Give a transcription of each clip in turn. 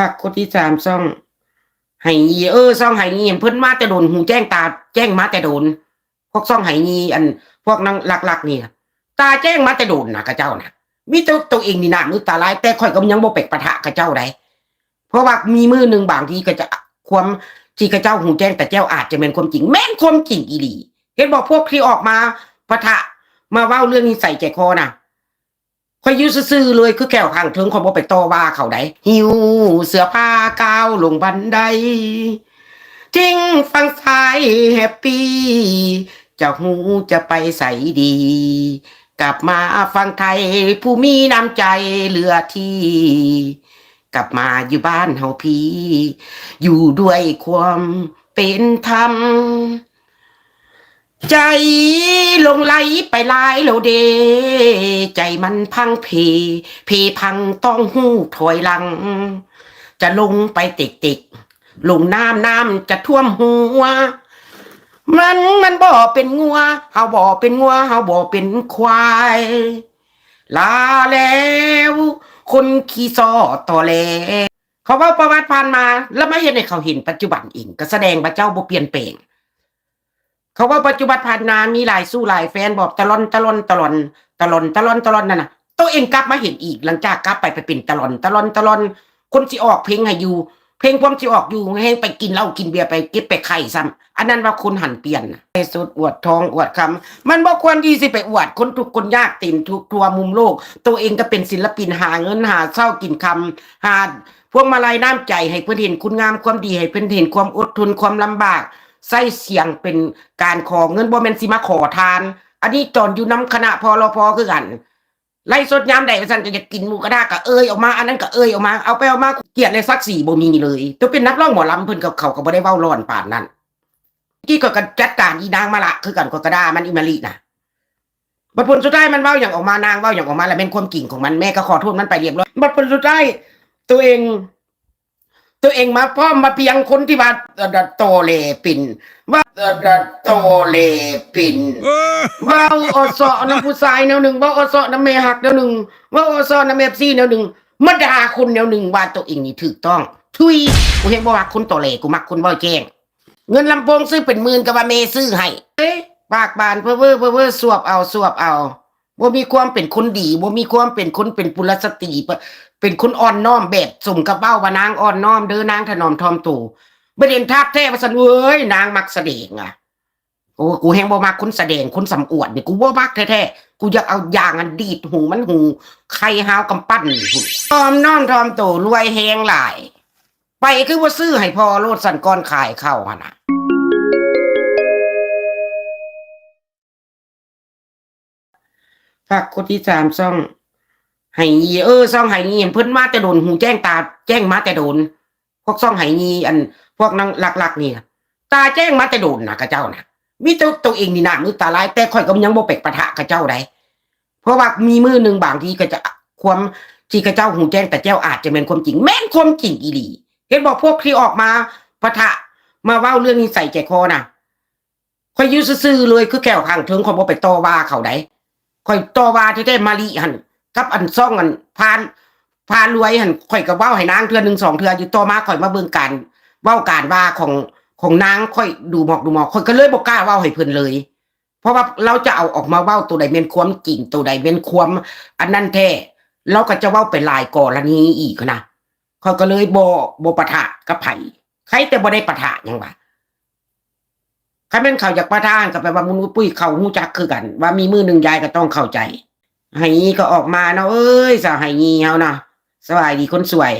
ฝากคนที่สามซ่องไหยีเออซ่องไหยีเพิ่นมาแต่โดนหูแจ้งตา แจ้งมาแต่โดน พวกซ่องไหยีอัน พวกนางหลักๆนี่นะตาแจ้งมาแต่โดนนะกระเจ้านะมีตัวตัวเองนี่นะมือตาลายแต่ข่อยก็ยังบ่เป็กปะทะกระเจ้าได้เพราะว่ามีมือหนึ่งบางทีก็จะความที่กระเจ้าหูแจ้งแต่เจ้าอาจจะเป็นความจริง แม่นความจริงอีหลีเห็นบอกพวกที่ออกมาปะทะมาเว้าเรื่องนี้ใส่ใจคอน่ะ ข่อยยื้ซื่อเลยคือแก้วข้างเทิงขอยบ่ไปต่อว่าเขาไดหิวเสื้อผ้าก้าวลงบันไดจริงฟังสายแฮปปี้จะหูจะไปใส่ดี กลับมาฟังไทยผู้มีน้ำใจเหลือที่ กลับมาอยู่บ้านเฮาพี่ อยู่ด้วยความเป็นธรรม ใจลงไหลไปลายแล้วเด ใจมันพังเพ เพพังต้องหูถอยหลัง จะลงไปติกติกลงน้ำน้ำจะท่วมหัว มันมันบ่เป็นงัวเฮาบ่เป็นงัวเฮาบ่เป็นควายลาแล้ว คนขี่ซอต่อแลเขาว่าประวัติผ่านมา แล้วไม่เห็นให้เขาเห็นปัจจุบันเองก็แสดงว่าเจ้าบ่เปลี่ยนแปลง เขาว่าปัจจุบันผ่านนามีหลายสู้หลายแฟนบอกตะลอนตะลอนตะลอนตะลอนตะลอนตะลอนนั่นน่ะตัวเองกลับมาเห็นอีกหลังจากกลับไปไปเป็นตะลอนตะลอนตะลอน คนที่ออกเพลงให้อยู่ เพลงความที่ออกอยู่ให้ไปกินเหล้ากินเบียร์ไปเก็บไปไข่ซ้ำอันนั้นว่าคนหันเปลี่ยนนะไอ้สุดอวดทองอวดคำมันบ่ควรดีสิไปอวดคนทุกคนยากติ่มทุกทัวมุมโลก ตัวเองก็เป็นศิลปินหาเงินหาเช้ากินคำหาพวงมาลัยน้ำใจให้เพื่อนเห็นคุณงามความดีให้เพื่อนเห็นความอดทนความลำบาก ใส่เสียงเป็นการขอเงินบ่แม่นสิมาขอทาน อันนี้จอนอยู่น้ำคณะพอรอพอคือกันไล่สดยามใดว่าซั่นก็จะกินหมูกระทะก็เอ้ยออกมาอันนั้นก็เอ้ยออกมาเอาไปเอามาเกลียดในซักสี่บ่มีเลยตัวเป็นนักร้องหมอลำเพิ่นกับเขาก็บ่ได้เว้าร้อนป่านนั้นกี้ก็ก็จัดการอีนางมาละคือกันก็กระดามันอิมาลีนะบัดผลสุดท้ายมันเว้าอย่างออกมานางเว้าอย่างออกมาแล้วเป็นความจริงของมันแม่ก็ขอโทษมันไปเรียบร้อยบัดผลสุดท้ายตัวเอง ตัวเองมาพ่อมมาเพียงคนที่ว่าเอ่อโตเลปินว่าเอ่อโตเลปินเว้าอสอน้ำผู้ชายแนวหนึ่งเว้าอสอน้ำเมหักแนวหนึ่งเว้าอสอน้ำเมฟซีแนวหนึ่งมาด่าคนแนวหนึ่งว่าตัวเองนี่ถูกต้อง ทุยกูเห็นบ่ว่าคนโตเลกูมักคนบ่แจ้งเงินลำโพงซื้อเป็นหมื่นก็ว่าเมซื้อให้เอ้ยปากบานเพ้อเว้อเพ้อเว้อสวบเอาสวบเอา บ่มีความเป็นคนดีบ่มีความเป็นคนเป็นปุรสตรีเป็นคนอ่อนน้อมแบบสมกับเบ้าว่านางอ่อนน้อมเด้อนางถนอมทอมตู่บ่เด่นทักแท้ว่าซั่นเว้ยนางมักแสดงอะโอ้กูแฮงบ่มักคนแสดงคนสำอวดนี่กูบ่มักแท้ๆกูอยากเอายางอันดีดหูมันหูไข่หาวกำปั้นพุ่นทอมน้อมทอมโตรวยแฮงหลาย ไปคือว่าซื้อให้พอโลดสันก้อนขายเข้าหั่นน่ะ ฝากคนที่สามซ่องไหยีเออซ่องไหยีเพิ่นมาแต่โดนหูแจ้งตาแจ้งมาแต่โดน พวกซ่องไหยีอัน พวกนางหลักๆนี่นะตาแจ้งมาแต่โดนนะกระเจ้านะมีตัวตัวเองนี่นะมือตาลาย แต่ข่อยก็ยังบ่เป็กปะทะกระเจ้าได้เพราะว่ามีมือหนึ่งบางทีก็จะความที่กระเจ้าหูแจ้งแต่เจ้าอาจจะเป็นความจริง แม่นความจริงอีหลีเห็นบอกพวกที่ออกมาปะทะมาเว้าเรื่องนี้ใส่ใจคอน่ะข่อยยื้ซื่อเลยคือแก้วข้างเทิงข่อยบ่ไปต่อว่าเขาได้ ข่อยต่อว่าที่ได้มาลีหันกับอันซ่องอันพานพานรวยหันข่อยก็เว้าให้นางเทื่อหนึ่งสองเทื่ออยู่ต่อมาข่อยมาเบิ่งการเว้าการว่าของของนางข่อยดูหมอกดูหมอกข่อยก็เลยบ่กล้าเว้าให้เพิ่นเลย เพราะว่าเราจะเอาออกมาเว้าตัวใดเป็นความจริงตัวใดเป็นความอันนั้นแท้เราก็จะเว้าไปลายกอรณีอีกนะเขาก็เลยบ่บ่ปะทะกับไผใครแต่บ่ได้ปะทะยังวะ ใครเป็นเขาอยากปะทะก็แปลว่ามุนปุ้ยเขาฮู้จักคือกัน ว่ามีมือหนึ่งยายก็ต้องเข้าใจให้ยีก็ออกมาเนาะเอ้ยสาวให้ยีเฮานะสบายดีคนสวย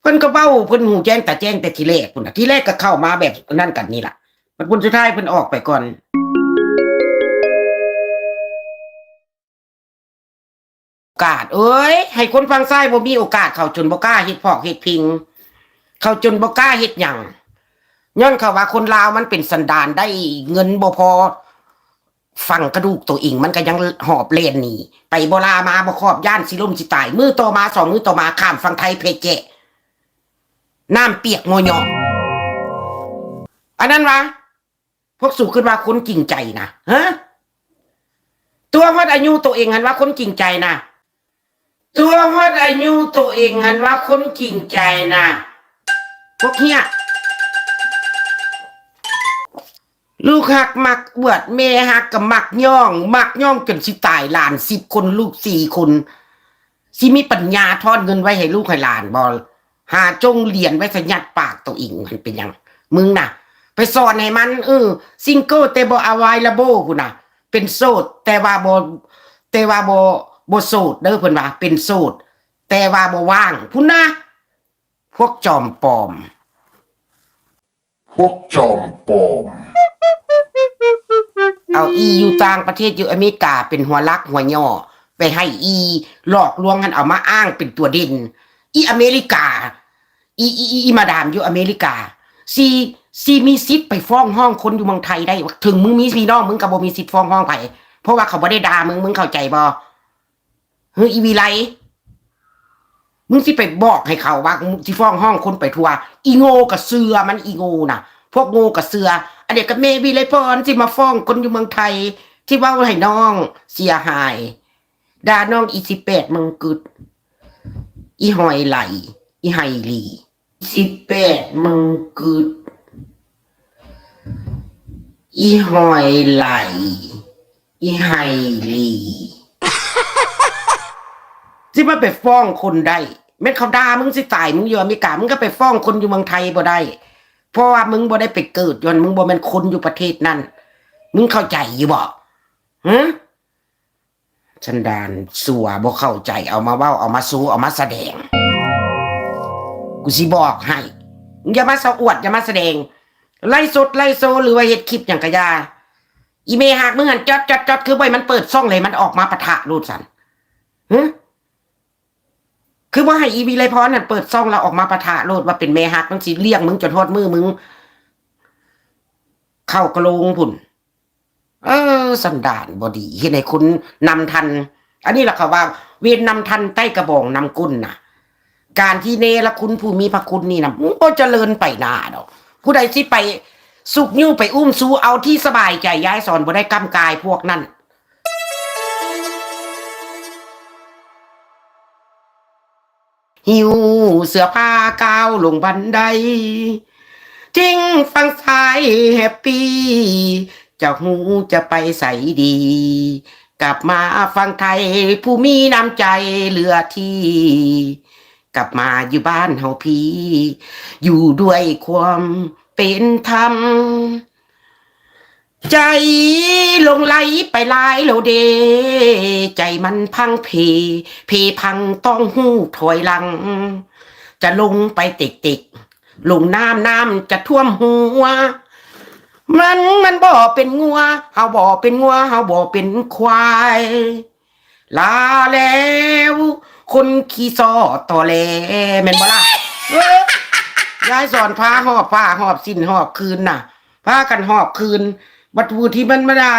เพิ่นก็เว้าเพิ่นหูแจ้งแต่แจ้งแต่ทีแรกพุ่นนะทีแรกก็เข้ามาแบบนั่นกันนี่ล่ะมันพุ่นสุดท้ายเพิ่นออกไปก่อนโอกาสเอ้ย ให้คนฟังซ้ายบ่มีโอกาสเขาจนบ่กล้าเฮ็ดพอกเฮ็ดพิง เขาจนบ่กล้าเฮ็ดหยัง ย้อนเขาว่าคนลาวมันเป็นสันดานได้เงินบ่พอฟังกระดูกตัวเองมันก็ยังหอบเลนนี่ ไปบลามาบ่ครอบย่านสิล่มสิตาย มือต่อมาสองมือต่อมาข้ามฟังไทยเพเจน้ำเปียกโมยออันนั้นวะพวกสู่ขึ้นว่าคนจริงใจนะฮะตัววัดอายุตัวเองหันว่าคนจริงใจนะตัวฮอดอายุตัวเองหันว่าคนจริงใจนะพวกเนี้ย ลูกหักมักบวชแม่หักกับมักย่อง มักย่องจนสิตายหลานสิบคนลูกสี่คนสิมีปัญญาทอดเงินไว้ให้ลูกให้หลานบอลหาจงเหรียญไว้สยัดปากตัวเองมันเป็นยัง มึงน่ะ ไปสอนให้มันเออซิงเกิลแต่บ่อาวายละโบกูน่ะ เป็นโสด แต่ว่าบ่แต่ว่าบ่บ่โสดเด้อเพิ่นว่า เป็นโสด แต่ว่าบ่ว่างพุ่นนะพวกจอมปลอม พวกจอมปลอม เอาอีอยู่ต่างประเทศอยู่อเมริกาเป็นหัวลักหัวย่อไปให้อี หลอกลวงกันเอามาอ้างเป็นตัวเด่นอีอเมริกา อีอีอีมาดามอยู่อเมริกาซีซีมีสิทธิ์ไปฟ้องห้องคนอยู่เมืองไทยได้ ถึงมึงมีพี่น้องมึงกับบ่มีสิทธิ์ฟ้องห้องไผเพราะว่าเขาบ่ได้ด่ามึงมึงเข้าใจบ่เฮ้ยอีวีไลมึงสิไปบอกให้เขาว่ามึงสิฟ้องห้องคนไปทัวอีโง่กับเสือมันอีโง่น่ะพวกโง่กับเสือ อันเดียกับเมวีไลพรที่มาฟ้องคนอยู่เมืองไทย ที่ว่าให้น้องเสียหายด่าน้องอีสิแปดมังกึดอีหอยไหล อีไฮลีสิบแปดมังกึดอีหอยไหล อีไฮลีที่มาไปฟ้องคนได้เม็ดเขาด่ามึงสิตายมึงอยู่อเมริกามึงก็ไปฟ้องคนอยู่เมืองไทยบ่ได้ เพราะว่ามึงบ่ได้ไปเกิดย้อนมึงบ่เป็นคนอยู่ประเทศนั้น มึงเข้าใจอยู่บ่ฮะชันดานสัวบ่เข้าใจเอามาเว้าเอามาสู้เอามาแสดง กูสิบอกให้มึงอย่ามาสะอวดอย่ามาแสดง ไล่สดไล่โซหรือว่าเฮ็ดคลิปอย่างกะยาอีเมหักมึงหันจอดจอดจอดคือไว้มันเปิดซ่องเลยมันออกมาปะทะรูดสันฮะ คือว่าให้อีวีไรพรนั่นเปิดซ่องแล้วออกมาปะทะโลดว่าเป็นเมหักมันสิเลี้ยงมึงจนทอดมือมึง เข้ากระโลงพุ่น เออ สันดานบอดีเห็นไหนคุณนำทัน อันนี้แหละค่ะว่า เวียนนำทันใต้กระบองนำกุ้นน่ะ การที่เนรคุณผู้มีพระคุณนี่นะมันก็เจริญไปหนาดอกผู้ใดที่ไปสุกนิ้วไปอุ้มซูเอาที่สบายใจย้ายสอนบ่ได้กำกายพวกนั้น หิวเสื้อผ้าก้าวลงบันไดทิ้งฟังซ้ายแฮปปี้จะหูจะไปใส่ดี กลับมาฟังไทยผู้มีน้ำใจเหลือที่ กลับมาอยู่บ้านเฮาพี่ อยู่ด้วยความเป็นธรรม ใจลงไหลไปหลายแล้วเด ใจมันพังเพ เพพังต้องหูถอยหลัง จะลงไปติกติกลงน้ำน้ำจะท่วมหัว มันมันบ่เป็นงัวเฮาบ่เป็นงัวเฮาบ่เป็นควาย ลาแล้ว คนขี่ซอต่อแลแม่นบ่ล่ะเอ้ยยายสอนพาหอบผ้าหอบสิ้นหอบคืนน่ะพากันหอบคืน บัตรวูที่มันไม่ได้